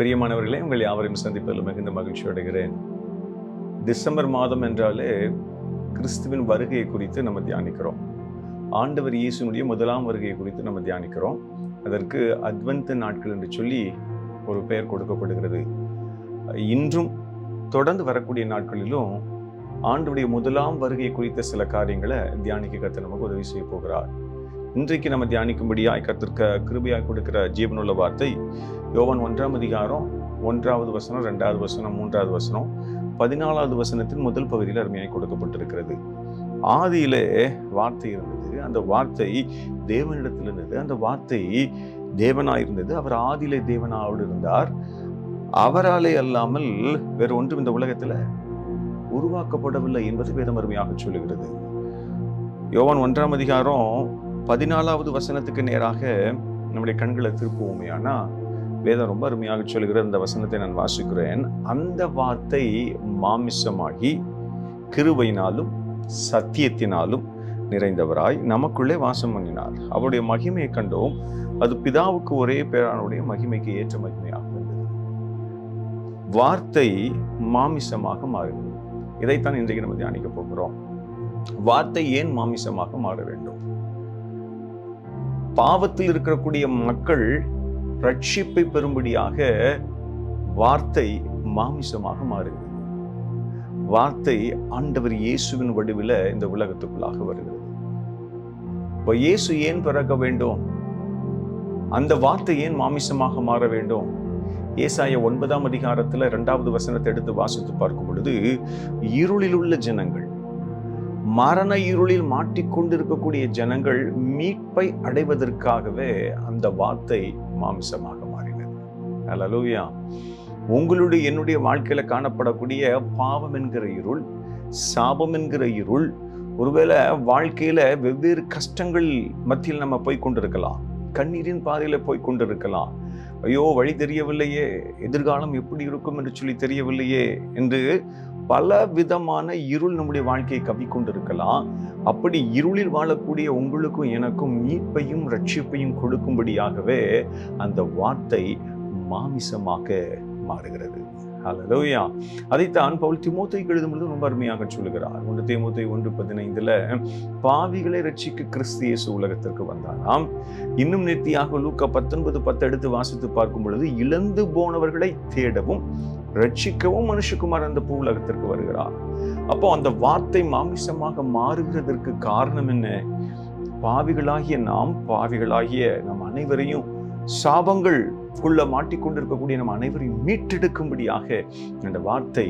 பிரியமானவர்களே உங்கள் யாவரையும் சந்திப்பதில் மிகுந்த மகிழ்ச்சி அடைகிறேன். டிசம்பர் மாதம் என்றாலே கிறிஸ்துவின் வருகையை குறித்து நம்ம தியானிக்கிறோம். ஆண்டவர் இயேசுனுடைய முதலாம் வருகையை குறித்து நம்ம தியானிக்கிறோம். அதற்கு அத்வந்த நாட்கள் என்று சொல்லி ஒரு பெயர் கொடுக்கப்படுகிறது. இன்றும் தொடர்ந்து வரக்கூடிய நாட்களிலும் ஆண்டுடைய முதலாம் வருகை குறித்த சில காரியங்களை தியானிக்க கத்த நமக்கு உதவி செய்ய போகிறார். இன்றைக்கு நம்ம தியானிக்கும்படியாய் கத்திருக்க கிருபியாய் கொடுக்கிற ஜீவனுள்ள வார்த்தை யோவன் ஒன்றாம் அதிகாரம் ஒன்றாவது வசனம் ரெண்டாவது வசனம் மூன்றாவது வசனம் பதினாலாவது வசனத்தின் முதல் பகுதியில் அருமையாய் கொடுக்கப்பட்டிருக்கிறது. ஆதியிலே வார்த்தை இருந்தது அந்த வார்த்தை தேவனிடத்தில் இருந்தது அந்த வார்த்தை தேவனாய் இருந்தது அவர் ஆதியிலே தேவனாவோடு இருந்தார். அவராலே அல்லாமல் வேறு ஒன்றும் இந்த உலகத்தில் உருவாக்கப்படவில்லை என்பது வேதம் அருமையாக சொல்லுகிறது. யோவான் ஒன்றாம் அதிகாரம் பதினாலாவது வசனத்துக்கு நேராக நம்முடைய கண்களை திருப்புவோமே. ஆனால் வேதம் ரொம்ப அருமையாக சொல்கிற அந்த வசனத்தை நான் வாசிக்கிறேன். அந்த வார்த்தை மாமிசமாகி கிருவையினாலும் சத்தியத்தினாலும் நிறைந்தவராய் நமக்குள்ளே வாசம் பண்ணினார். அவருடைய மகிமையை கண்டோம். அது பிதாவுக்கு ஒரே பேரானுடைய மகிமைக்கு ஏற்ற மகிமையாக இருந்தது. வார்த்தை மாமிசமாக மாறுகிறது. இதைத்தான் இன்றைக்கு நம்ம தியானிக்க போகிறோம். வார்த்தை ஏன் மாமிசமாக மாற வேண்டும்? பாவத்தில் இருக்கக்கூடிய மக்கள் ரட்சிப்பை பெறும்படியாக வார்த்தை மாமிசமாக மாறுகிறது. வார்த்தை ஆண்டவர் இயேசுவின் வடிவில் இந்த உலகத்துக்குள்ளாக வருகிறது. இப்போ இயேசு ஏன் பிறக்க வேண்டும்? அந்த வார்த்தை ஏன் மாமிசமாக மாற வேண்டும்? ஏசாய ஒன்பதாம் அதிகாரத்தில் இரண்டாவது வசனத்தை எடுத்து வாசித்து பார்க்கும் பொழுது இருளில் உள்ள ஜனங்கள் மரண இருளில் மாட்டிக்கொண்டிருக்கக்கூடிய ஜனங்கள் மீட்பை அடைவதற்காகவே அந்த வார்த்தை மாமிசமாக மாறினது. அலலூயா உங்களுடைய என்னுடைய வாழ்க்கையில் காணப்படக்கூடிய பாவம் என்கிற இருள் சாபம் என்கிற இருள் ஒருவேளை வாழ்க்கையில் வெவ்வேறு கஷ்டங்கள் மத்தியில் நம்ம போய் கொண்டிருக்கலாம். கண்ணீரின் பாதையில் போய் கொண்டிருக்கலாம். ஐயோ வழி தெரியவில்லையே எதிர்காலம் எப்படி இருக்கும் என்று சொல்லி தெரியவில்லையே என்று பல விதமான இருள் நம்முடைய வாழ்க்கையை கவிக்கொண்டிருக்கலாம். அப்படி இருளில் வாழக்கூடிய உங்களுக்கும் எனக்கும் மீட்பையும் ரட்சிப்பையும் கொடுக்கும்படியாகவே அந்த வார்த்தை மாமிசமாக மாறுகிறது. ஹalleluya. அதைத்தான் பவுல் திமோத்தேயுக்கு எழுதும்பொழுது ரொம்ப அருமையாக சொல்லுகிறார். ஒன்று திமுத்தை ஒன்று பதினைந்துல பாவிகளை ரட்சிக்க கிறிஸ்து இயேசு உலகத்திற்கு வந்தாராம். இன்னும் நேர்த்தியாக லூக்கா பத்தொன்பது பத்து எடுத்து வாசித்து பார்க்கும் பொழுது இழந்து போனவர்களை தேடவும் ரட்சிக்கவும் மனுஷகுமார் அந்த பூ உலகத்திற்கு வருகிறார். அப்போ அந்த வார்த்தை மாமிசமாக மாறுகிறதற்கு காரணம் என்ன? பாவிகளாகிய நாம் பாவிகளாகிய நம் அனைவரையும் சாபங்கள் உள்ள மாட்டிக்கொண்டிருக்கக்கூடிய நம்ம அனைவரையும் மீட்டெடுக்கும்படியாக அந்த வார்த்தை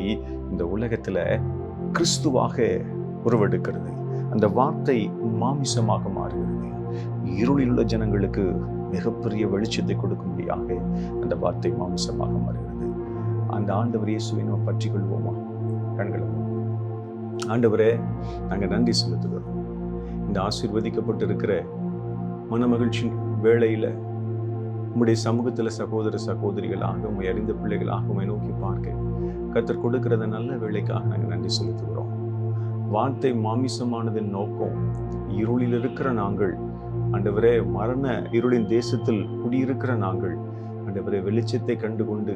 இந்த உலகத்தில் கிறிஸ்துவாக உருவெடுக்கிறது. அந்த வார்த்தை மாமிசமாக மாறுகிறது. இருளில் உள்ள ஜனங்களுக்கு மிகப்பெரிய வெளிச்சத்தை கொடுக்கும்படியாக அந்த வார்த்தை மாமிசமாக மாறுகிறது. அந்த ஆண்டவர் இயேசுவை நம்ம பற்றி கொள்வோமா கண்களை ஆண்டவரே நாங்கள் நன்றி செலுத்துகிறோம். இந்த ஆசீர்வதிக்கப்பட்டிருக்கிற மனமகிழ்ச்சி வேளையில் உம்முடைய சமூகத்தில் சகோதர சகோதரிகளாக உண்மை அறிந்த பிள்ளைகளாக உண்மை நோக்கி பார்க்க. கத்தர் கொடுக்கிறத நல்ல வேலைக்காக நாங்கள் நன்றி செலுத்துகிறோம். வார்த்தை மாமிசமானதின் நோக்கம் இருளில் இருக்கிற நாங்கள். ஆண்டவரே மரண இருளின் தேசத்தில் குடியிருக்கிற நாங்கள். ஆண்டவரே வெளிச்சத்தை கண்டுகொண்டு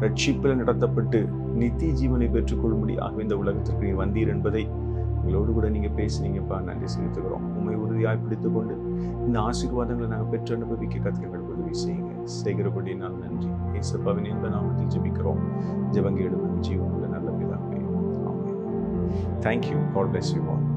ரட்சிப்பில் நடத்தப்பட்டு நித்திய ஜீவனை பெற்றுக்கொள்ளும்படியாக இந்த உலகத்திற்கு நீ வந்தீர் என்பதை எங்களோடு கூட நீங்கள் பேசுனீங்கப்பா. நன்றி செலுத்துகிறோம். உண்மை உறுதியாய் பிடித்து கொண்டு இந்த ஆசீர்வாதங்களை நாங்கள் பெற்று அனுபவிக்க கத்திரங்கள் உதவி செய்யுங்க. செய்கிறபடி நான் நன்றி. ஏசப்பாவின் இந்த நாமத்தில் ஜெபிக்கிறோம். ஜெபங்கேடும் ஜீவன் நல்ல பிதாவே. Thank you God bless you all